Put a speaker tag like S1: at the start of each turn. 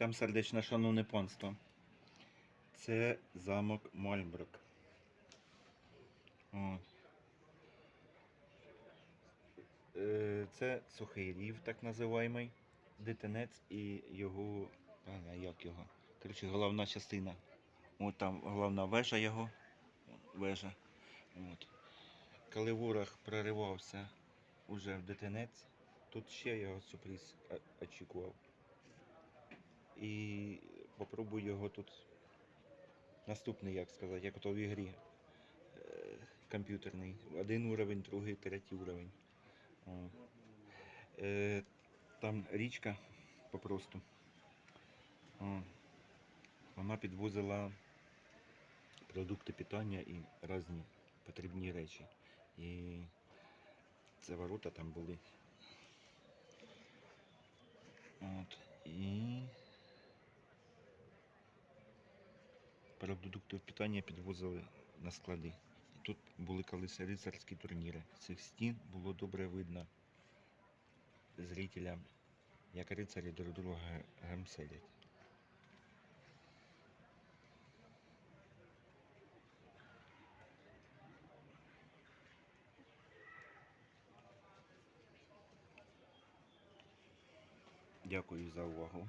S1: Вітам сердечно, шановне панство. Це замок Мальброк. От. Е, Це сухий рів, так називаємий. Дитинець і його. А, як його? Коротше, головна частина. От там головна вежа його. Вежа. От. Коли ворог проривався уже в дитинець, тут ще його сюрприз очікував. І попробую його тут наступний, як сказати, як ото в ігрі е, комп'ютерний. Один уровень, другий, третій уровень. Е, Там річка попросту. Вона підвозила продукти питання і різні потрібні речі. І це ворота там були. От. І продукти питання підвозили на склади. Тут були колись рицарські турніри. З цих стін було добре видно зрителям, як рицарі друг друга гамселять. Дякую за увагу.